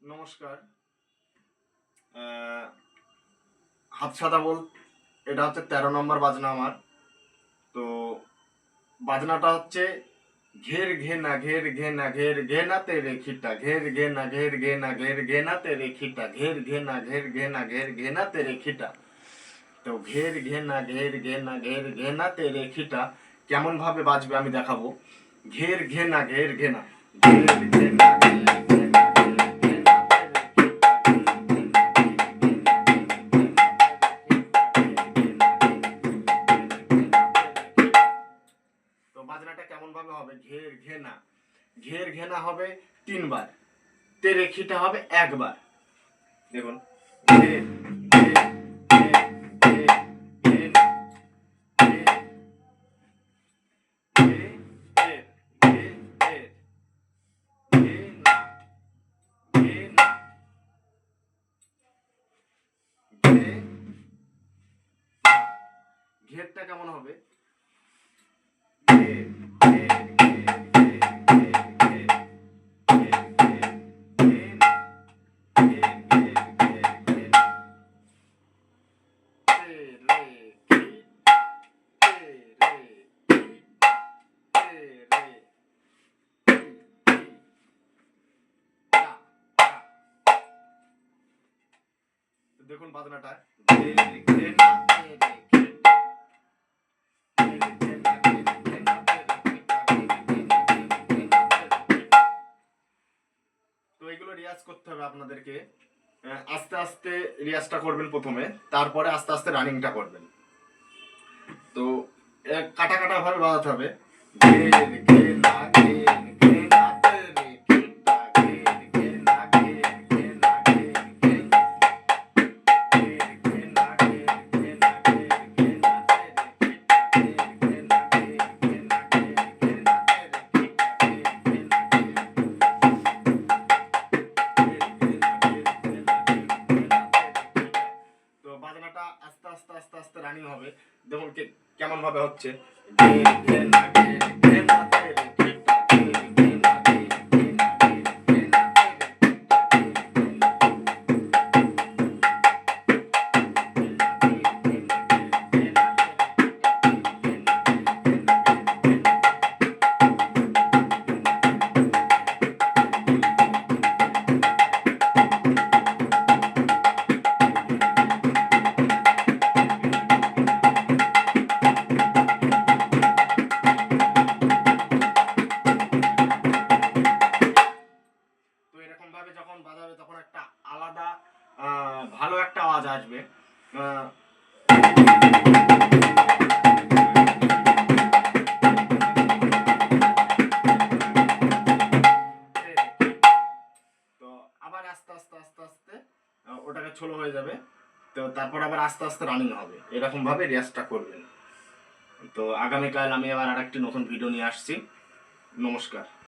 নমস্কার। হাত সাদা বল। এটা হচ্ছে তেরো নম্বর বাজনা আমার। তো বাজনাটা হচ্ছে, ঘের ঘে না ঘের ঘে না ঘের ঘে না তে রেখিটা ঘের ঘে না ঘের ঘে না ঘের ঘে না তে রেখিটা ঘের ঘে না ঘের ঘে না ঘের ঘে না তে রেখিটা তো ঘের ঘে না ঘের ঘে না ঘের ঘে না তে রেখিটা কেমনভাবে বাজবে আমি দেখাবো। ঘের ঘে না, ঘের ঘে না। ঘের ঘে না বাজনাটা কেমনভাবে হবে? ঘের ঘেনা ঘের ঘেনা হবে তিনবার। তেরেখিটা হবে একবার। দেখুন, ঘের ঘেরটা কেমন হবে? ঘের ঘের রিয়াজ করতে হবে আপনাদেরকে। আস্তে আস্তে রিয়াজটা করবেন প্রথমে, তারপরে আস্তে আস্তে রানিংটা করবেন। তো কাটা কাটা ভাবে বাজাতে হবে। আস্তে আস্তে রানিং হবে দেখুন কেমন ভাবে হচ্ছে বাজাবে তখন একটা আলাদা ভালো একটা আওয়াজ আসবে। তো আবার আস্তে আস্তে আস্তে আস্তে ওটাকে ছোলো হয়ে যাবে। তো তারপর আবার আস্তে আস্তে রানিং হবে। এরকম ভাবে রেয়াজটা করবেন। তো আগামীকাল আমি আবার আরেকটি নতুন ভিডিও নিয়ে আসছি। নমস্কার।